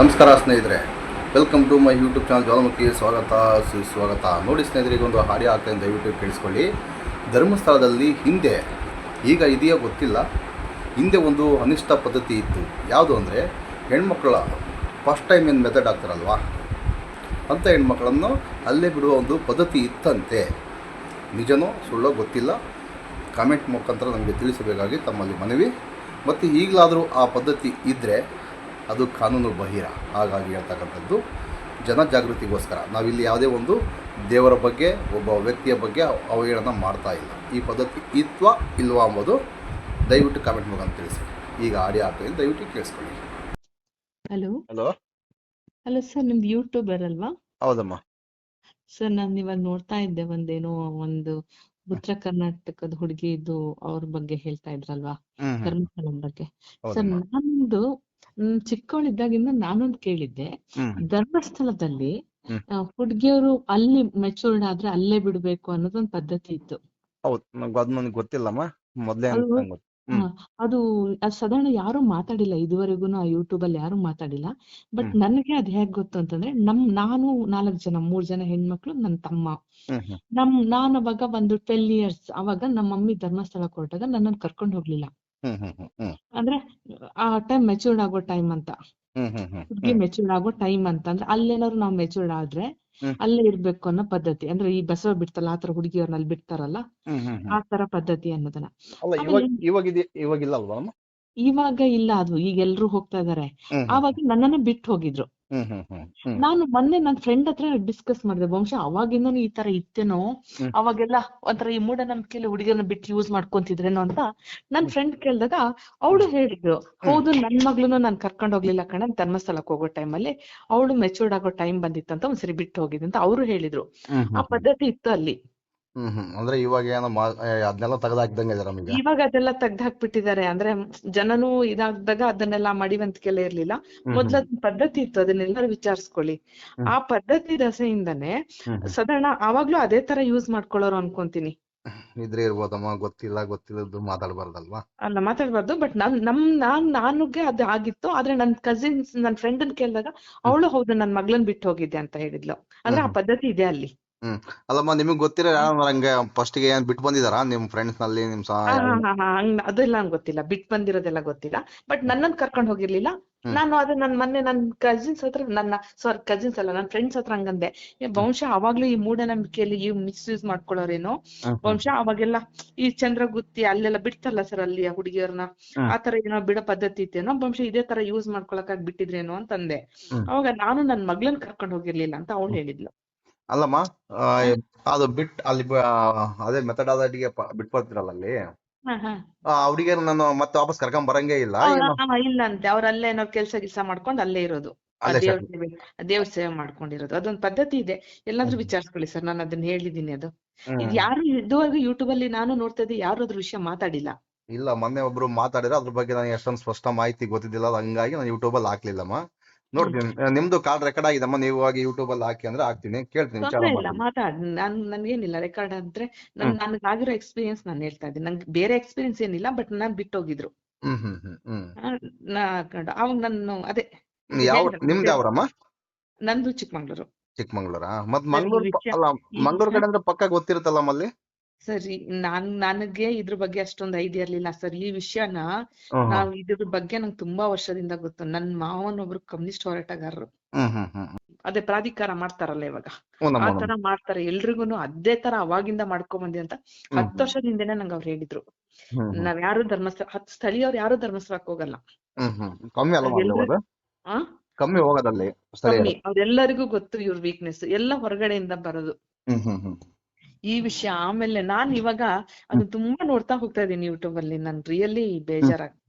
ನಮಸ್ಕಾರ ಸ್ನೇಹಿತರೆ. Welcome to my YouTube channel Jwalamukhi ಸ್ವಾಗತ, ಸುಸ್ವಾಗತ. ನೋಡಿ ಸ್ನೇಹಿತರೆ, ಈಗ ಒಂದು ಹಾಡಿ ಆಗ್ತಾ ಇದೆ ದಯವಿಟ್ಟು ಕೇಳಿಸ್ಕೊಳ್ಳಿ. ಧರ್ಮಸ್ಥಳದಲ್ಲಿ ಹಿಂದೆ, ಈಗ ಇದೆಯೋ ಗೊತ್ತಿಲ್ಲ, ಹಿಂದೆ ಒಂದು ಅನಿಷ್ಟ ಪದ್ಧತಿ ಇತ್ತು. ಯಾವುದು ಅಂದರೆ, ಹೆಣ್ಮಕ್ಳ ಫಸ್ಟ್ ಟೈಮ್ ಏನು ಮೆಥಡ್ ಆಗ್ತಾರಲ್ವಾ ಅಂಥ ಹೆಣ್ಮಕ್ಳನ್ನು ಅಲ್ಲೇ ಬಿಡುವ ಒಂದು ಪದ್ಧತಿ ಇತ್ತಂತೆ. ನಿಜನೋ ಸುಳ್ಳೋ ಗೊತ್ತಿಲ್ಲ. ಕಾಮೆಂಟ್ ಮುಖಾಂತರ ನಮಗೆ ತಿಳಿಸಬೇಕಾಗಿ ತಮ್ಮಲ್ಲಿ ಮನವಿ. ಮತ್ತು ಈಗಲಾದರೂ ಆ ಪದ್ಧತಿ ಇದ್ದರೆ ಅದು ಕಾನೂನು ಬಹಿರ. ಹಾಗಾಗಿ ಹೇಳ್ತಕ್ಕಂಥದ್ದು ಜನಜಾಗೃತಿಗೋಸ್ಕರ. ನಾವಿಲ್ಲಿ ಯಾವುದೇ ಒಂದು ದೇವರ ಬಗ್ಗೆ ಒಬ್ಬ ವ್ಯಕ್ತಿಯ ಬಗ್ಗೆ ಅವಹೇಳನ ಮಾಡ್ತಾ ಇಲ್ಲ. ಈ ಪದ್ಧತಿ ಇತ್ವಾ ಇಲ್ವಾ ಅಂಬೋದು ದಯವಿಟ್ಟು ಕಾಮೆಂಟ್ ಮುಖಾಂತರ ತಿಳಿಸಿ. ಈಗ ಆಡಿಯೋ ಆಗ್ತಾಯಿಲ್ಲ ದಯವಿಟ್ಟು ಕೇಳಿಸ್ಕೊಳ್ಳಿ. ಹಲೋ. ಹಲೋ. ಹಲೋ ಸರ್ ನಿಮ್ದು ಯೂಟ್ಯೂಬರ್ ಅಲ್ವಾ ಹೌದಮ್ಮ. ಸರ್ ನಾನು ಇವಾಗ ನೋಡ್ತಾ ಇದ್ದೆ ಒಂದೇನೋ ಒಂದು ಉತ್ತರ ಕರ್ನಾಟಕದ ಹುಡುಗಿ ಇದು ಅವ್ರ ಬಗ್ಗೆ ಹೇಳ್ತಾ ಇದ್ರಲ್ವಾ? ಧರ್ಮಸ್ಥಳದ ಬಗ್ಗೆ. ಸರ್ ನಂದು ನಾನೊಂದು ಹ್ಮ್, ಚಿಕ್ಕವಳಿದ್ದಾಗಿಂದ ನಾನೊಂದ್ ಕೇಳಿದ್ದೆ. ಧರ್ಮಸ್ಥಳದಲ್ಲಿ. ಹುಡುಗಿಯರು ಅಲ್ಲಿ ಮೆಚೂರ್ಡ್ ಆದ್ರೆ ಅಲ್ಲೇ ಬಿಡ್ಬೇಕು ಅನ್ನೋದೊಂದ್ ಪದ್ಧತಿ ಇತ್ತು. ಹೌದು ಗೊತ್ತಿಲ್ಲಮ್ಮ. ಮೊದಲೇ ಅದು- ಸಾಧಾರಣ ಯಾರು ಮಾತಾಡಿಲ್ಲ. ಇದುವರೆಗೂ ಆ ಯೂಟ್ಯೂಬ್ ಅಲ್ಲಿ ಯಾರು ಮಾತಾಡಿಲ್ಲ. ಬಟ್. ನನಗೆ ಅದ್ ಹೇಗ್ ಗೊತ್ತು ಅಂತಂದ್ರೆ ನಮ್ ನಾನು ನಾಲ್ಕ್ ಜನ ಮೂರ್ ಜನ ಹೆಣ್ಮಕ್ಳು ನನ್ ತಮ್ಮ. ನಮ್ ನಾನ್ ಅವಾಗ ಒಂದು ಟ್ವೆಲ್ ಇಯರ್ಸ್ ಅವಾಗ ನಮ್ಮ ಮಮ್ಮಿ ಧರ್ಮಸ್ಥಳಕ್ಕೆ ಹೊರಟಾಗ ನನ್ನನ್ನು ಕರ್ಕೊಂಡು ಹೋಗ್ಲಿಲ್ಲ. ಅಂದ್ರೆ ಆ ಟೈಮ್ ಮೆಚೂರ್ಡ್ ಆಗೋ ಟೈಮ್ ಅಂತ. ಹುಡ್ಗಿ ಮೆಚೂರ್ಡ್ ಆಗೋ ಟೈಮ್ ಅಂತ. ಅಂದ್ರೆ ಅಲ್ಲೇನಾದ್ರು ನಾವ್ ಮೆಚೂರ್ಡ್ ಆದ್ರೆ ಅಲ್ಲೇ ಇರ್ಬೇಕು ಅನ್ನೋ ಪದ್ಧತಿ. ಅಂದ್ರೆ ಈ ಬಸವ ಬಿಡ್ತಲ್ಲ ಆತರ ಹುಡುಗಿಯವ್ರನ್ನ ಅಲ್ಲಿ ಬಿಡ್ತಾರಲ್ಲ? ಆ ತರ ಪದ್ಧತಿ ಅನ್ನೋದನ್ನ. ಇವಾಗ ಇಲ್ಲ ಅದು. ಈಗ ಎಲ್ರು ಹೋಗ್ತಾ ಇದಾರೆ. ಆವಾಗ ನನ್ನನ್ನ ಬಿಟ್ಟು ಹೋಗಿದ್ರು. ನಾನು ಮೊನ್ನೆ ನನ್ನ ಫ್ರೆಂಡ್ ಹತ್ರ ಡಿಸ್ಕಸ್ ಮಾಡಿದೆ. ಬಹುಶಃ ಅವಾಗಿಂದನು ಈ ತರ ಇತ್ತೇನೋ. ಅವಾಗೆಲ್ಲ ಒಂಥರ ಈ ಮೂಢನಂಬಿಕೆಯಲ್ಲಿ ಹುಡುಗಿಯನ್ನ ಬಿಟ್ಟು ಯೂಸ್ ಮಾಡ್ಕೊಂತಿದ್ರೇನೋ ಅಂತ ನನ್ ಫ್ರೆಂಡ್ ಕೇಳಿದಾಗ ಅವಳು ಹೇಳಿದ್ರು ಹೌದು ನನ್ ಮಗ್ಳುನು ನಾನ್ ಕರ್ಕೊಂಡ್ ಹೋಗ್ಲಿಲ್ಲ ಕಣ ಧರ್ಮಸ್ಥಳಕ್ಕೆ ಹೋಗೋ ಟೈಮಲ್ಲಿ ಅವಳು ಮೆಚೂರ್ಡ್ ಆಗೋ ಟೈಮ್ ಬಂದಿತ್ತಂತ ಒಂದ್ಸರಿ ಬಿಟ್ಟು ಹೋಗಿದ್ದಂತ ಅಂತ ಅವರು ಹೇಳಿದ್ರು. ಆ ಪದ್ಧತಿ ಇತ್ತು ಅಲ್ಲಿ. ಹ್ಮ್ ಹ್ಮ್. ಅಂದ್ರೆ ಇವಾಗ ಏನೋ ಮಾ ಏ, ಅದ್ನೆಲ್ಲ ತೆಗೆದಾಕ್ದಂಗೆ ಇದಾರೆ ನಮಗೆ. ಇವಾಗ ಅದೆಲ್ಲ ತೆಗ್ದ್ ಹಾಕ್ಬಿಟ್ಟಿದ್ದಾರೆ ಅಂದ್ರೆ ಜನನು ಇದಾಗ್ದಾಗ ಅದನ್ನೆಲ್ಲ ಮಡಿವಂತಿಕೆಲ್ಲ ಇರ್ಲಿಲ್ಲ. ಮೊದ್ಲ ಪದ್ಧತಿ ಇತ್ತು. ಅದನ್ನೆಲ್ಲರೂ ವಿಚಾರಿಸ್ಕೊಳ್ಳಿ. ಆ ಪದ್ಧತಿ ದಸೆಯಿಂದನೇ ಸಾಧಾರಣ ಅವಾಗ್ಲೂ ಅದೇ ತರ ಯೂಸ್ ಮಾಡ್ಕೊಳ್ಳೋರು ಅನ್ಕೊಂತೀನಿ. ಇದ್ರೆ ಇರ್ಬೋದಮ್ಮ. ಗೊತ್ತಿಲ್ಲ ಗೊತ್ತಿಲ್ಲದ್ದು ಮಾತಾಡ್ಬಾರ್ದಲ್ವಾ? ಅಲ್ಲ ಮಾತಾಡ್ಬಾರ್ದು. ಬಟ್ ನನ್ ನಮ್ ನಾನ್ ನಾನುಗೆ ಅದು ಆಗಿತ್ತು. ಆದ್ರೆ ನನ್ ಕಸಿನ್ಸ್ ನನ್ ಫ್ರೆಂಡ್ ಅನ್ ಕೇಳಿದಾಗ ಅವಳು ಹೌದು ನನ್ ಮಗಳನ್ ಬಿಟ್ಟು ಹೋಗಿದ್ದೆ ಅಂತ ಹೇಳಿದ್ಲು. ಅಂದ್ರೆ ಆ ಪದ್ಧತಿ ಇದೆ ಅಲ್ಲಿ. ಅಲ್ಲಮ್ಮ ನಿಮಗ್ ಗೊತ್ತಿರೋ ಹಂಗೆ ಫಸ್ಟ್ಗೆ ಏನ್ ಬಿಟ್ಟು ಬಂದಿದಾರಾ? ನಿಮ್ ಫ್ರೆಂಡ್ಸ್ನಲ್ಲಿ ನಿಮ್ ಸಹ ಹಾ ಹಾ ಹಾ ಹಾ ಹಂಗ್ ಅದೆಲ್ಲ ನಂಗ್ ಗೊತ್ತಿಲ್ಲ. ಬಿಟ್ ಬಂದಿರೋದೆಲ್ಲ ಗೊತ್ತಿಲ್ಲ. ಬಟ್ ನನ್ನನ್ ಕರ್ಕೊಂಡ್ ಹೋಗಿರ್ಲಿಲ್ಲ. ಹ್ಮ್. ನಾನು ಅದು ನನ್ ಮೊನ್ನೆ ನನ್ ಕಸಿನ್ಸ್ ಹತ್ರ ನನ್ನ ಸಾರಿ ಕಸಿನ್ಸ್ ಅಲ್ಲ ನನ್ ಫ್ರೆಂಡ್ಸ್ ಹತ್ರ ಹಂಗಂದೆ. ಏ, ಬಹುಶಃ ಅವಾಗ್ಲೂ ಈ ಮೂಢನಂಬಿಕೆಯಲ್ಲಿ ಈ ಮಿಸ್ಯೂಸ್ ಮಾಡ್ಕೊಳ್ಳೋರೇನೋ? ಬಹುಶಃ ಅವಾಗೆಲ್ಲ ಈ ಚಂದ್ರಗುತ್ತಿ ಅಲ್ಲೆಲ್ಲ ಬಿಡ್ತಲ್ಲ ಸರ್ ಅಲ್ಲಿ ಆ ಹುಡುಗಿಯರ್ನ ಹ್ಮ್. ಆತರ ಏನೋ ಬಿಡೋ ಪದ್ಧತಿ ಇತ್ತೇನೋ? ಬಹುಶಃ ಇದೇ ತರ ಯೂಸ್ ಮಾಡ್ಕೊಳಕಾಗ್ ಬಿಟ್ಟಿದ್ರೇನೋ ಅಂತಂದೆ. ಹ್ಮ್. ಅವಾಗ ನಾನು ನನ್ ಮಗ್ಳನ್ ಕರ್ಕೊಂಡ್ ಹೋಗಿರ್ಲಿಲ್ಲ ಅಂತ ಅವಳು ಹೇಳಿದ್ಲು. ಅಲ್ಲಮ್ಮ ಆ, ಅದು ಬಿಟ್ ಅಲ್ಲಿ ಬ- ಅದೇ ಮೆಥಡ್ ಆದಟಿಗೆ ಬಿಟ್ಟು ಬರ್ತಿರಲ್ಲ ಅಲ್ಲಿ? ಹ, ಹ. ಆ ಹುಡುಗಿಯರ್ ನಾನು ಮತ್ತೆ ವಾಪಸ್ ಕರ್ಕೊಂಡ್ ಬರಂಗೇ ಇಲ್ಲ ಅವ್ರ- ಏನು? ಆ, ಇಲ್ಲ ಅಂತೆ ಅವ್ರ ಅಲ್ಲೇ ಏನೋ ಕೆಲ್ಸ ಗಿಲ್ಸ ಮಾಡ್ಕೊಂಡ್ ಅಲ್ಲೇ ಇರೋದು. ಆ ಅಲ್ಲೇ ದೇವ್ರ. ಸೇವೆ ಆ ದೇವ್ರ ಸೇವೆ ಮಾಡ್ಕೊಂಡಿರೋದು. ಅದೊಂದ್ ಪದ್ಧತಿ ಇದೆ. ಎಲ್ಲಾದ್ರೂ ಹ್ಮ್. ವಿಚಾರಿಸ್ಕೊಳ್ಳಿ ಸರ್ ನಾನು ಅದನ್ನ ಹೇಳಿದೀನಿ ಅದು. ಹ್ಮ್. ಇದು ಯಾರು ಇದುವರೆಗೂ ಯೂಟ್ಯೂಬ್ ಅಲ್ಲಿ ನಾನು ನೋಡ್ತಾ ಇದ್ದೆ ಯಾರು ಅದ್ರ ವಿಷಯ ಮಾತಾಡಿಲ್ಲ. ಇಲ್ಲ ಮೊನ್ನೆ ಒಬ್ರು ಮಾತಾಡಿದ್ರೆ ಅದ್ರ ಬಗ್ಗೆ ನನಗೆ ಅಷ್ಟೊಂದು ಸ್ಪಷ್ಟ ಮಾಹಿತಿ ಗೊತ್ತಿದ್ದಿಲ್ಲ ಅದು ಹಂಗಾಗಿ ನಾನು ಯೂಟ್ಯೂಬ್ ಅಲ್ಲಿ ಹಾಕ್ಲಿಲ್ಲಮ್ಮ. ನೋಡ್ತೀನಿ. ನಿಮ್ದು ಕಾಲ್ ರೆಕಾರ್ಡ್ ಆಗಿದಮ್ಮ ನೀವು ಆಗಿ ಯೂಟ್ಯೂಬ್ ಅಲ್ಲಿ ಹಾಕಿ ಅಂದ್ರೆ ಹಾಕ್ತೀನಿ. ಕೇಳ್ತೀನಿ ವಿಚಾರ ತೊಂದ್ರೆ ಇಲ್ಲ ಮಾಡ್ತೀನಿ. ಮಾತಾಡ್ ನನ್ ನನ್ಗೇನಿಲ್ಲ ರೆಕಾರ್ಡ್ ಅಂದ್ರೆ ನನ್ ಆಗಿರೋ ಎಕ್ಸ್ಪೀರಿಯನ್ಸ್ ನಾನು ಹೇಳ್ತಾ ಇದ್ದೀನಿ. ನಂಗೆ ಬೇರೆ ಎಕ್ಸ್ಪೀರಿಯನ್ಸ್ ಏನಿಲ್ಲ ಬಟ್ ನಾನ್ ಬಿಟ್ಟೋಗಿದ್ರು. ಹ್ಮ್ ಹ್ಮ್ ಹ್ಮ್ ಹ್ಮ್. ಆ, ನಾ ಕಂಡು ಅವಾಗ ನಾನು ಅದೇ. ಯಾವ ಹೇಳ್ದೆ, ನಿಮ್ದು ಯಾವ್ರಮ್ಮ? ನಂದು ಚಿಕ್ಕಮಂಗ್ಳೂರು. ಚಿಕ್ಕಮಂಗ್ಳೂರಾ? ಮತ್ ಮಂಗ್ಳೂರ್ ಪ- ವಿಷಯ- ಅಲ್ಲ ಮಂಗ್ಳೂರ್ ಕಡೆ ಅಂದ್ರೆ ಪಕ್ಕ ಗೊತ್ತಿರುತ್ತಲ್ಲಮ್ಮ ಅಲ್ಲಿ? ಸರಿ ನಾನ್ ನನಗೆ ಇದ್ರ ಬಗ್ಗೆ ಅಷ್ಟೊಂದು ಐಡಿಯಾ ಇರ್ಲಿಲ್ಲ ಸರ್. ಈ ವಿಷಯನ ನಾವು ಇದ್ರ ಬಗ್ಗೆ ನಂಗೆ ತುಂಬಾ ವರ್ಷದಿಂದ ಗೊತ್ತು. ನನ್ ಮಾವನ್ ಒಬ್ರು ಕಮ್ಯುನಿಸ್ಟ್ ಹೋರಾಟಗಾರರು. ಅದೇ ಪ್ರಾಧಿಕಾರ ಮಾಡ್ತಾರಲ್ಲ ಇವಾಗ. ಹ್ಞೂ ಆ ತರ ಮಾಡ್ತಾರೆ. ಎಲ್ರಿಗೂನು ಅದೇ ತರ ಅವಾಗಿಂದ ಮಾಡ್ಕೊಂಡ್ ಬಂದಿ ಅಂತ ಹತ್ತು ವರ್ಷದಿಂದನೇ ನಂಗೆ ಅವ್ರು ಹೇಳಿದ್ರು. ನಾವ್ ಯಾರು ಧರ್ಮಸ್ಥಳ ಹತ್ ಸ್ಥಳೀಯವ್ರು ಯಾರು ಧರ್ಮಸ್ಥಳಕ್ಕೆ ಹೋಗಲ್ಲ. ಕಮ್ಮಿ ಹೋಗೋದಲ್ಲಿ ಅವ್ರೆಲ್ಲರಿಗೂ ಗೊತ್ತು ಇವ್ರ ವೀಕ್ನೆಸ್ ಎಲ್ಲ ಹೊರಗಡೆಯಿಂದ ಬರೋದು. ಈ ವಿಷಯ ಆಮೇಲೆ ನಾನ್ ಇವಾಗ ಅದು ತುಂಬಾ ನೋಡ್ತಾ ಹೋಗ್ತಾ ಇದೀನಿ ಯೂಟ್ಯೂಬ್ ಅಲ್ಲಿ. ನನ್ ರಿಯಲಿ ಬೇಜಾರಾಗ್ತದೆ.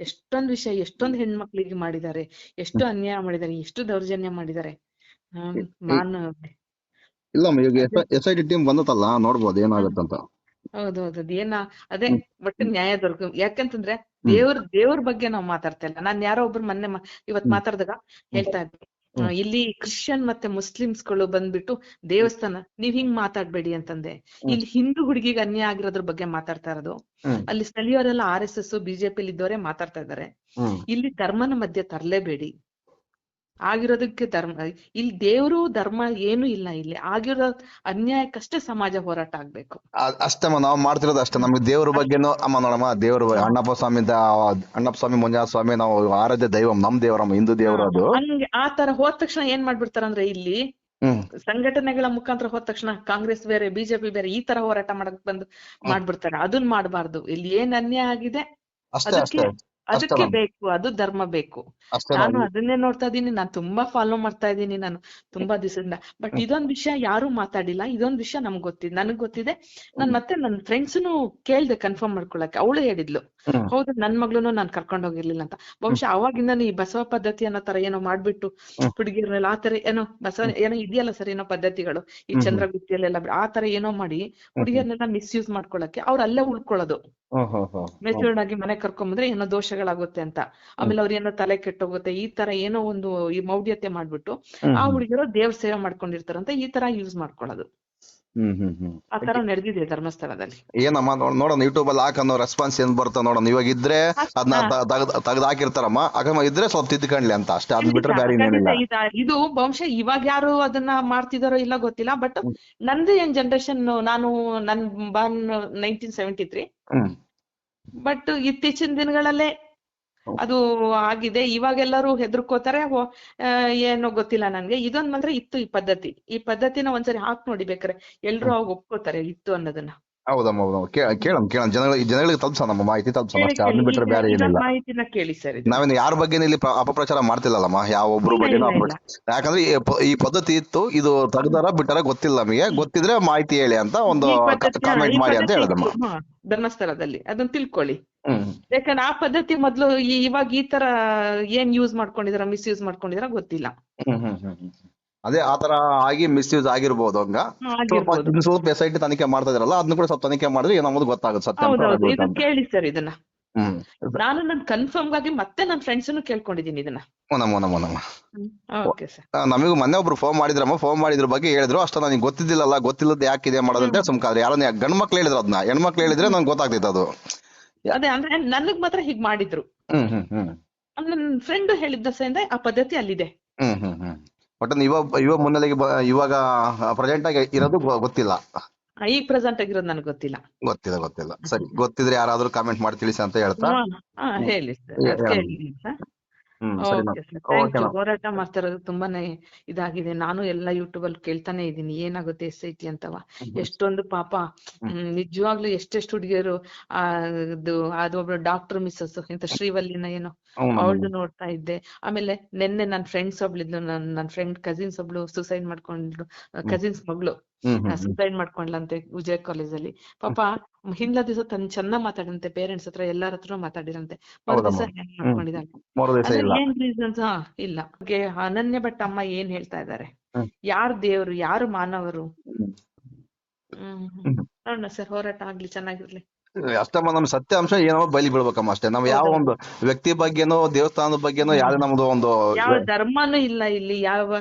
ಎಷ್ಟೊಂದ್ ವಿಷಯ ಎಷ್ಟೊಂದ್ ಹೆಣ್ಮಕ್ಳಿಗೆ ಮಾಡಿದ್ದಾರೆ ಎಷ್ಟು ಅನ್ಯಾಯ ಮಾಡಿದ್ದಾರೆ ಎಷ್ಟು ದೌರ್ಜನ್ಯ ಮಾಡಿದ್ದಾರೆ. ಹ್ಮ್, ಮಾನ ಇಲ್ಲ ಈಗ ಎಸ್ ಐ ಟಿ ಟೀಮ್ ನೋಡ್ಬೋದು ಏನಾಗುತ್ತಂತ. ಹೌದೌದು. ಅದೇನ ಅದೇ. ಒಟ್ಟು ನ್ಯಾಯ ದೊರಕ. ಯಾಕಂತಂದ್ರೆ ದೇವ್ರ ದೇವ್ರ ಬಗ್ಗೆ ನಾವ್ ಮಾತಾಡ್ತಾ ಇಲ್ಲ. ನಾನ್ ಯಾರೋ ಒಬ್ರು ಮೊನ್ನೆ ಇವತ್ ಮಾತಾಡ್ದಾಗ ಹೇಳ್ತಾ ಇದ್ದೆ. ಇಲ್ಲಿ ಕ್ರಿಶ್ಚಿಯನ್ ಮತ್ತೆ ಮುಸ್ಲಿಮ್ಸ್ಗಳು ಬಂದ್ಬಿಟ್ಟು ದೇವಸ್ಥಾನ ನೀವ್ ಹಿಂಗ್ ಮಾತಾಡ್ಬೇಡಿ ಅಂತಂದೆ. ಇಲ್ಲಿ ಹಿಂದೂ ಹುಡುಗಿಗೆ ಅನ್ಯಾಯ ಆಗಿರೋದ್ರ ಬಗ್ಗೆ ಮಾತಾಡ್ತಾ ಇರೋದು. ಅಲ್ಲಿ ಸ್ಥಳೀಯರೆಲ್ಲ ಆರ್ ಎಸ್ ಎಸ್ ಬಿಜೆಪಿ ಇದ್ದವರೇ ಮಾತಾಡ್ತಾ ಇದ್ದಾರೆ. ಇಲ್ಲಿ ಧರ್ಮನ ಮಧ್ಯೆ ತರಲೇಬೇಡಿ. ಆಗಿರೋದಕ್ಕೆ ಧರ್ಮ ಇಲ್ಲಿ ದೇವರು ಧರ್ಮ ಏನು ಇಲ್ಲ ಇಲ್ಲಿ. ಆಗಿರೋ ಅನ್ಯಾಯಕ್ಕಷ್ಟೇ ಸಮಾಜ ಹೋರಾಟ ಆಗ್ಬೇಕು. ಅಷ್ಟಮ್ಮ ನಾವು ಮಾಡ್ತಿರೋದು ಅಷ್ಟೇ. ನಮ್ಗೆ ದೇವ್ರ ಬಗ್ಗೆನೂ ಅಮ್ಮ ನೋಡಮ್ಮ ದೇವ್ರ ಅಣ್ಣಪ್ಪ ಸ್ವಾಮಿ ಅಣ್ಣಪ್ಪ ಸ್ವಾಮಿ ಮುಂಜಾ ಸ್ವಾಮಿ ನಾವು ಆರಾಧ್ಯ ದೈವಂ ನಮ್ ದೇವರಮ್ಮ ಹಿಂದೂ ದೇವರ ಅದು. ಹಂಗೆ ಆ ತರ ಹೋದ ತಕ್ಷಣ ಏನ್ ಮಾಡ್ಬಿಡ್ತಾರಂದ್ರೆ ಇಲ್ಲಿ ಸಂಘಟನೆಗಳ ಮುಖಾಂತರ ಹೋದ ತಕ್ಷಣ ಕಾಂಗ್ರೆಸ್ ಬೇರೆ ಬಿಜೆಪಿ ಬೇರೆ ಈ ತರ ಹೋರಾಟ ಮಾಡಕ್ ಬಂದು ಮಾಡ್ಬಿಡ್ತಾರೆ. ಅದನ್ನ ಮಾಡಬಾರ್ದು. ಇಲ್ಲಿ ಏನ್ ಅನ್ಯಾಯ ಆಗಿದೆ? ಅಷ್ಟೇ ಅಷ್ಟೇ. ಅದಕ್ಕೆ ಬೇಕು ಅದು ಧರ್ಮ ಬೇಕು. ನಾನು ಅದನ್ನೇ ನೋಡ್ತಾ ಇದ್ದೀನಿ ನಾನು ತುಂಬಾ ಫಾಲೋ ಮಾಡ್ತಾ ಇದ್ದೀನಿ ನಾನು ತುಂಬಾ ದಿವಸದಿಂದ. ಬಟ್ ಇದೊಂದ್ ವಿಷಯ ಯಾರು ಮಾತಾಡಿಲ್ಲ ಇದೊಂದ್ ವಿಷಯ ನಮ್ಗ್ ಗೊತ್ತಿದೆ ನನಗ್ ಗೊತ್ತಿದೆ. ನಾನ್ ಮತ್ತೆ ನನ್ನ ಫ್ರೆಂಡ್ಸ್ನು ಕೇಳ್ದೆ ಕನ್ಫರ್ಮ್ ಮಾಡ್ಕೊಳಕ್ಕೆ ಅವಳು ಹೇಳಿದ್ಲು. ಹೌದು ನನ್ ಮಗ್ಳುನು ನಾನ್ ಕರ್ಕೊಂಡ್ ಹೋಗಿರ್ಲಿಲ್ಲ ಅಂತ. ಬಹುಶಃ ಅವಾಗಿಂದ ಈ ಬಸವ ಪದ್ಧತಿ ಅನ್ನೋ ತರ ಏನೋ ಮಾಡ್ಬಿಟ್ಟು. ಹುಡುಗಿರ್ನೆಲ್ಲ ಆ ತರ ಏನೋ ಬಸವ ಏನೋ ಇದೆಯಲ್ಲ ಸರ್ ಏನೋ ಪದ್ಧತಿಗಳು ಈ. ಚಂದ್ರಗುತ್ತಿಯಲ್ಲೆಲ್ಲ ಆ ತರ ಏನೋ ಮಾಡಿ ಹುಡುಗಿಯರ್ನೆಲ್ಲ ಮಿಸ್ಯೂಸ್ ಮಾಡ್ಕೊಳಕ್ಕೆ ಅವ್ರ ಅಲ್ಲೇ ಉಳ್ಕೊಳ್ಳೋದು. ಮೆಚೂರ್ಡ್ ಆಗಿ ಮನೆ ಕರ್ಕೊಂಬಂದ್ರೆ ಏನೋ ದೋಷಗಳಾಗುತ್ತೆ ಅಂತ. ಆಮೇಲೆ ಅವ್ರ ಏನೋ ತಲೆ ಕೆಟ್ಟೋಗುತ್ತೆ ಈ ತರ ಏನೋ ಒಂದು ಈ ಮೌಢ್ಯತೆ ಮಾಡ್ಬಿಟ್ಟು ಆ ಹ್ಮ್. ಹುಡುಗಿಯರು ದೇವ್ರ ಸೇವೆ ಮಾಡ್ಕೊಂಡಿರ್ತಾರಂತ ಈ ತರ ಯೂಸ್ ಮಾಡ್ಕೊಳ್ಳೋದು ಆ ತರ ನಡೆದಿದೆ ಧರ್ಮಸ್ಥಳದಲ್ಲಿ. ಏನಮ್ಮ ನೋಡ್ ನೋಡೋಣ ಯೂಟ್ಯೂಬ್ ಅಲ್ಲಿ ಹಾಕೋ ರೆಸ್ಪಾನ್ಸ್ ಏನ್ ಬರ್ತಾ ನೋಡೋಣ. ಇವಾಗ ಇದ್ರೆ ಅದನ್ನ ತಗ್ದ ಹಾಕಿರ್ತಾರಮ್ಮ. ಅಕಮ್ಮ ಇದ್ರೆ ಸ್ವಲ್ಪ ತಿದ್ದುಕೊಂಡ್ಲಿ ಅಂತ. ಅಷ್ಟೇ ಅದ್ ಬಿಟ್ರೆ ಬೇರೆ ಇನ್ನೇನಿಲ್ಲ ಇದು ಬಹುಶಃ ಇವಾಗ ಯಾರು ಅದನ್ನ ಮಾಡ್ತಿದಾರೋ ಇಲ್ಲ ಗೊತ್ತಿಲ್ಲ. ಬಟ್. ನಂದು ಏನ್ ಜನರೇಷನ್ ನಾನು ನನ್ born nineteen seventy three hmm. But ಇತ್ತೀಚಿನ ದಿನಗಳಲ್ಲೇ. ಅದು ಆಗಿದೆ. ಇವಾಗೆಲ್ಲರೂ ಹೆದರ್ಕೋತಾರೆ ಓ, ಆ, ಏನೋ ಗೊತ್ತಿಲ್ಲ ನನ್ಗೆ. ಇದೊಂದ್ ಮಾತ್ರ ಇತ್ತು ಈ ಪದ್ಧತಿ. ಈ ಪದ್ಧತಿನ ಒಂದ್ಸರಿ ಹಾಕ್ ನೋಡಿ ಬೇಕಾರೆ. ಎಲ್ರು ಅವಾಗ ಒಪ್ಕೋತಾರೆ ಇತ್ತು ಅನ್ನೋದನ್ನ. ಹೌದಮ್ಮ ಹೌದಮ್ಮ ಕೇಳಮ್ ಕೇಳಮ್ ಜನಗಳಿಗೆ ಜನಗಳಿಗೆ ತಲುಪ್ಸ ನಮ್ಮ ಮಾಹಿತಿ ತಲುಪ್ಸಮ್ಮ ಕೇಳಿ ಅಷ್ಟೇ. ಅದನ್ನ. ಬಿಟ್ರೆ ಬೇರೆ ಏನಿಲ್ಲ. ಮಾಹಿತಿನ ಕೇಳಿ ಸರ್. ನಾವೇನು ಯಾರ ಬಗ್ಗೆ ಇಲ್ಲಿ ಪ್ರ- ಅಪಪ್ರಚಾರ ಮಾಡ್ತಿಲ್ಲಲ್ಲಮ್ಮ. ಯಾವ ಒಬ್ರು ಬಗ್ಗೆ. ಯಾಕಂದ್ರೆ ಈ ಪ- ಈ ಪದ್ಧತಿ ಇತ್ತು. ಇದು ತೆಗ್ದಾರ ಬಿಟ್ಟಾರ ಗೊತ್ತಿಲ್ಲ ನಮಗೆ. ಗೊತ್ತಿದ್ರೆ ಮಾಹಿತಿ ಹೇಳಿ ಅಂತ ಒಂದು ಈ ಪದ್ಧತಿ- ಕಾಮೆಂಟ್ ಈ ಮಾಡಿ ಅಂತ ಪದ್ಧತಿ ಹೇಳದಮ್ಮ. ಇತ್ತು, ಹಾ, ಧರ್ಮಸ್ಥಳದಲ್ಲಿ. ಅದನ್ನ ತಿಳ್ಕೊಳ್ಳಿ. ಹ್ಮ್ ಯಾಕಂದ್ರೆ ಆ ಪದ್ಧತಿ ಮೊದ್ಲು ಈ- ಇವಾಗ ಈ ತರ ಏನ್ ಯೂಸ್ ಮಾಡ್ಕೊಂಡಿದಾರ ಮಿಸ್ಯೂಸ್ ಮಾಡ್ಕೊಂಡಿದಾರ ಗೊತ್ತಿಲ್ಲ. ಹ್ಮ್ ಹ್ಮ್ ಹ್ಮ್ ಹ್ಮ್. ಅದೇ ಆತರ ಆಗಿ ಮಿಸ್ಯೂಸ್ ಆಗಿರ್ಬೋದು ಹಂಗ. ಸ್ವಲ್ಪ ಸ್ವಲ್ಪ ಎಸ್ ಐ ಟಿ ತನಿಖೆ ಮಾಡ್ತಾ ಇದ್ರಲ್ಲ ಅದನ್ನ ಕೂಡ ಸ್ವಲ್ಪ ತನಿಖೆ ಮಾಡಿದ್ರೆ ಏನೋ ಒಂದು ಗೊತ್ತಾಗುತ್ತೆ ಸತ್ಯ ಹೌದೌದು. ಇದು ಅಂತ. ಕೇಳಿ ಸರ್ ಇದನ್ನ. ನಾನು ನನ್ ಕನ್ಫರ್ಮ್ಗಾಗಿ ಮತ್ತೆ ನನ್ನ ಫ್ರೆಂಡ್ಸ್ ಕೇಳ್ಕೊಂಡಿದ್ದೀನಿ ಇದನ್ನ. ನಮ್ಮ ನಮ್ಮ ನಮ್ಮ. ಓಕೆ ಸರ್ ನಮಗೂ ಮೊನ್ನೆ ಒಬ್ರು ಫೋನ್ ಮಾಡಿದ್ರಮ್ಮ ಫೋನ್ ಮಾಡಿದ್ರ ಬಗ್ಗೆ ಹೇಳಿದ್ರು. ಅಷ್ಟ ನನಗೆ ಗೊತ್ತಿದ್ದಿಲ್ಲಲ್ಲ ಗೊತ್ತಿಲ್ಲದ ಯಾಕಿದೆ ಮಾಡೋದಂತೆ ಸುಮ್ಕಾದ್ರೆ ಯಾರನ್ನ ಗಂಡ್ ಮಕ್ಳು ಹೇಳಿದ್ರು ಅದನ್ನ ಹೆಣ್ಮಕ್ಳು ಹೇಳಿದ್ರೆ ನಂಗೆ ಗೊತ್ತಾಗ್ತಿತ್ತು ಅದು. ಅದೇ ಅಂದ್ರೆ ನನಗ್ ಮಾತ್ರ ಹೀಗ್ ಮಾಡಿದ್ರು. ಹ್ಮ್ ಹ್ಮ್ ಹ್ಮ್. ಅಂದ್ರೆ ನನ್ ಫ್ರೆಂಡ್ ಹೇಳಿದ್ದ ಸಹಿತ ಆ ಪದ್ಧತಿ ಅಲ್ಲಿದೆ. ಹ್ಮ್ ಇವಾಗ ಇವಾಗ ಮುನ್ನೆಲೆಗೆ ಬ- ಇವಾಗ ಪ್ರೆಸೆಂಟ್ ಆಗಿ ಇರೋದು ಗೊ- ಗೊತ್ತಿಲ್ಲ. ಈಗ ಪ್ರೆಸೆಂಟ್ ಆಗಿರೋದು ನನಗೆ ಗೊತ್ತಿಲ್ಲ. ಗೊತ್ತಿಲ್ಲ ಗೊತ್ತಿಲ್ಲ. ಸರಿ ಗೊತ್ತಿದ್ರೆ ಯಾರಾದ್ರೂ ಕಾಮೆಂಟ್ ಮಾಡಿ ತಿಳಿಸಿ ಅಂತ ಹೇಳ್ತಾ. ಹಾ, ಹಾ, ಹೇಳಿ ಸರ್. ಹೇಳಿ ಕೇಳಿ ಸರ್. ಹೋರಾಟ ಮಾಡ್ತಾ ಇರೋದು ತುಂಬಾನೇ ಇದಾಗಿದೆ. ನಾನು ಎಲ್ಲ ಯೂಟ್ಯೂಬ್ ಅಲ್ಲಿ ಕೇಳ್ತಾನೆ ಇದ್ದೀನಿ. ಏನಾಗುತ್ತೆ ಎಸ್ ಐ ಟಿ ಅಂತವ? ಎಷ್ಟೊಂದು ಪಾಪ ನಿಜವಾಗ್ಲೂ ಎಷ್ಟೆಷ್ಟು ಹುಡುಗಿಯರು ಆ ಇದು ಅದೊಬ್ಳು ಡಾಕ್ಟರ್ ಮಿಸ್ಸಸ್ ಇಂತ ಶ್ರೀವಲ್ಲಿನ ಏನೋ ಅವಳು ಅವಳದು ನೋಡ್ತಾ ಇದ್ದೆ. ಆಮೇಲೆ ನಿನ್ನೆ ನನ್ನ ಫ್ರೆಂಡ್ಸ್ ಒಬ್ಳಿದ್ಲು. ನನ್ ನನ್ ಫ್ರೆಂಡ್ ಕಸಿನ್ಸ್ ಒಬ್ಳು ಸುಸೈಡ್ ಮಾಡ್ಕೊಂಡ್ಲು ಕಸಿನ್ಸ್ ಮಗಳು. ಸುಸೈಡ್ ಮಾಡ್ಕೊಂಡ್ಲಂತೆ ವಿಜಯ ಕಾಲೇಜಲ್ಲಿ ಪಾಪ ಹಿಂದ ದಿವಸ ತನ್ ಚೆನ್ನಾಗ್ ಮಾತಾಡಂತೆ ಪೇರೆಂಟ್ಸ್ ಹತ್ರ ಎಲ್ಲಾರ ಹತ್ರ ಮಾತಾಡಿರಂತೆ. ಮರು ದಿವಸ. ಹೆಂಗ್ ಏನ್ ರೀಸನ್ಸ್ ಹಾ ಇಲ್ಲ. ಅನನ್ಯ ಭಟ್ ಅಮ್ಮ ಏನ್ ಹೇಳ್ತಾ ಇದ್ದಾರೆ. ಯಾರು ದೇವ್ರು? ಯಾರು ಮಾನವರು? ಹ್ಮ್. ನೋಡೋಣ ಸರ್ ಹೋರಾಟ ಆಗ್ಲಿ ಚೆನ್ನಾಗಿರ್ಲಿ. ಅಷ್ಟಮ್ಮ ನಮ್ ಸತ್ಯಾಂಶ ಏನೋ ಬಲಿ ಬೀಳ್ಬೇಕಮ್ಮ ಅಷ್ಟೇ. ನಾವ್ ಯಾವ ಒಂದು ವ್ಯಕ್ತಿ ಬಗ್ಗೆನೋ ದೇವಸ್ಥಾನದ ಬಗ್ಗೆನೋ ಯಾವ್ದು ನಮ್ದು ಒಂದು ಯಾವ ಧರ್ಮನೂ ಇಲ್ಲ ಇಲ್ಲಿ ಯಾವ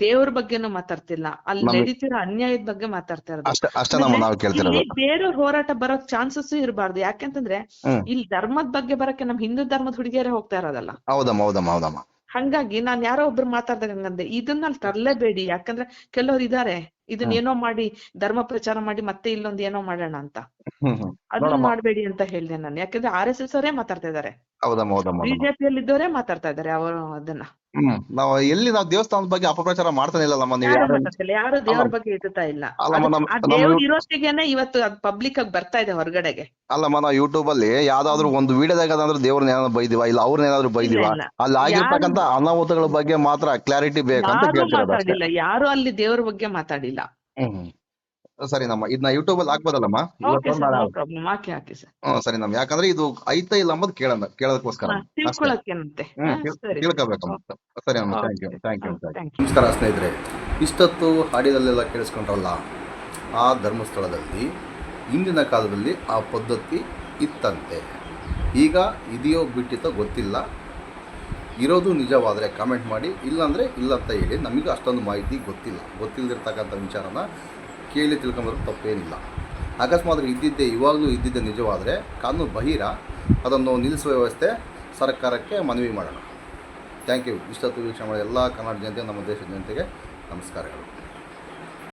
ದೇವ್ರ ಬಗ್ಗೆನೂ ಮಾತಾಡ್ತಿಲ್ಲ. ಅಲ್ಲಿ ನಡೀತಿರೋ ಅನ್ಯಾಯದ ಬಗ್ಗೆ ಮಾತಾಡ್ತಾ ಇರೋದು. ಅಷ್ಟ ಅಷ್ಟೇ ನಮ್ಮ ನಾವು ಕೇಳ್ತಿರೋದು. ಬೇರೆಯವ್ರ ಹೋರಾಟ ಬರೋಕ್ ಚಾನ್ಸಸ್ ಇರಬಾರ್ದು. ಯಾಕೆಂತಂದ್ರೆ. ಇಲ್ಲಿ ಧರ್ಮದ ಬಗ್ಗೆ ಬರಕ್ಕೆ ನಮ್ ಹಿಂದೂ ಧರ್ಮದ ಹುಡುಗಿಯರೇ ಹೋಗ್ತಾ ಇರೋದಲ್ಲ. ಹೌದಮ್ಮ ಹೌದಮ್ಮ ಹೌದಮ್ಮ. ಹಂಗಾಗಿ ನಾನ್ ಯಾರೋ ಒಬ್ರು ಮಾತಾಡ್ದಾಗ ಹಂಗಂದೆ. ಇದನ್ನ ಅಲ್ಲಿ ತರಲೇಬೇಡಿ. ಯಾಕಂದ್ರೆ ಕೆಲವ್ರು ಇದಾರೆ. ಇದನ್ನ ಏನೋ ಮಾಡಿ ಧರ್ಮ ಪ್ರಚಾರ ಮಾಡಿ ಮತ್ತೆ ಇಲ್ಲೊಂದ್ ಏನೋ ಮಾಡೋಣ ಅಂತ. ಅದನ್ನ. ಮಾಡ್ಬೇಡಿ ಅಂತ ಹೇಳಿದೆ ನಾನು. ಯಾಕಂದ್ರೆ ಆರ್ ಎಸ್ ಎಸ್ ಅವರೇ ಮಾತಾಡ್ತಾ ಇದಾರೆ ಬಿಜೆಪಿ ಅಲ್ಲಿ ಹೌದಮ್ಮ. ಬಿಜೆಪಿಯಲ್ಲಿ ಇದ್ದವರೇ ಮಾತಾಡ್ತಾ ಇದಾರೆ ಅವರು ಅದನ್ನ. ನಾವು ಎಲ್ಲಿ ನಾವು ದೇವಸ್ಥಾನದ ಬಗ್ಗೆ ಅಪಪ್ರಚಾರ ಮಾಡ್ತಾನೆ ಇಲ್ಲಮ್ಮ ನೀವು ಯಾರು ದೇವರ ಬಗ್ಗೆ ಇಡ್ತಾ ಇಲ್ಲ. ಇರೋಷ್ಟಿಗೆನೆ ದೇವ್ರ ಇವತ್ತು ಅದ್ ಪಬ್ಲಿಕ್ ಆಗಿ ಬರ್ತಾ ಇದೆ ಹೊರಗಡೆಗೆ. ಅಲ್ಲಮ್ಮ ನಾವು ಯೂಟ್ಯೂಬ್ ಅಲ್ಲಿ ಯಾವ್ದಾದ್ರು ಒಂದು ವಿಡಿಯೋದಾಗ ಅಂದ್ರೆ ದೇವ್ರನ್ನ ಏನಾದ್ರು ಬೈದಿವ? ಇಲ್ಲ ಅವ್ರನ್ನ ಏನಾದ್ರು ಬೈದಿವ? ಅಲ್ಲಿ ಆಗಿರ್ತಕ್ಕಂತ ಅನಾಹುತಗಳ ಬಗ್ಗೆ ಮಾತ್ರ ಕ್ಲಾರಿಟಿ ಬೇಕಂತ ಕೇಳ್ತಿರೋದು ಯಾರು ಅಲ್ಲಿ ದೇವ್ರ ಬಗ್ಗೆ ಮಾತಾಡಿಲ್ಲ ಹ್ಮ್. ಸರಿ ನಮ್ಮ ಇದನ್ನ ಯೂಟ್ಯೂಬ್ ಅಲ್ಲಿ ಹಾಕ್ಬೋದಲ್ಲಮ್ಮ? ಓಕೆ ಸರ್ ನಾಳೆ ನೋ ಪ್ರಾಬ್ಲಮ್. ಹಾಕಿ ಹಾಕಿ ಸರ್. ಹ್ಮ್ ಸರಿ ನಮ್ಮ. ಯಾಕಂದ್ರೆ ಇದು ಐತ ಇಲ್ಲ ಅಂಬದ್ ಕೇಳೋಣ ಕೇಳೋದಕ್ಕೋಸ್ಕರ. ಅಷ್ಟೇ. ತಿಳ್ಕೊಳಕ್ಕೇನಂತೆ. ಹ್ಮ್ ಹಾ, ತಿಳ್- ಸರಿ. ತಿಳ್ಕೊಬೇಕಮ್ಮ. ಸರಿ ಅಮ್ಮ thank you thank you thank you ನಮಸ್ಕಾರ ಸ್ನೇಹಿತರೆ. ಇಷ್ಟೊತ್ತು ಹಾಡಿನಲ್ಲೆಲ್ಲ ಕೇಳಿಸ್ಕೊಂಡ್ರಲ್ಲ ಆ ಧರ್ಮಸ್ಥಳದಲ್ಲಿ ಹಿಂದಿನ ಕಾಲದಲ್ಲಿ ಆ ಪದ್ಧತಿ ಇತ್ತಂತೆ. ಈಗ ಇದೆಯೋ ಬಿಟ್ಟಿತ್ತೋ ಗೊತ್ತಿಲ್ಲ. ಇರೋದು ನಿಜವಾದರೆ ಕಾಮೆಂಟ್ ಮಾಡಿ, ಇಲ್ಲಾಂದರೆ ಇಲ್ಲ ಅಂತ ಹೇಳಿ. ನಮಗೆ ಅಷ್ಟೊಂದು ಮಾಹಿತಿ ಗೊತ್ತಿಲ್ಲ. ಗೊತ್ತಿಲ್ಲದಿರ್ತಕ್ಕಂಥ ವಿಚಾರನ ಕೇಳಿ ತಿಳ್ಕೊಂಬರೋದು ತಪ್ಪೇನಿಲ್ಲ. ಅಕಸ್ಮಾತ್ ಇದ್ದಿದ್ದೆ, ಇವಾಗಲೂ ಇದ್ದಿದ್ದೆ ನಿಜವಾದರೆ ಕಾನೂನು ಬಹಿರ ಅದನ್ನು ನಿಲ್ಲಿಸುವ ವ್ಯವಸ್ಥೆ ಸರ್ಕಾರಕ್ಕೆ ಮನವಿ ಮಾಡೋಣ. ಥ್ಯಾಂಕ್ ಯು ಇಷ್ಟೊತ್ತು ವೀಕ್ಷಣೆ ಮಾಡಿದ ಎಲ್ಲ ಕನ್ನಡ ಜನತೆ ನಮ್ಮ ದೇಶದ ಜನತೆಗೆ ನಮಸ್ಕಾರಗಳು.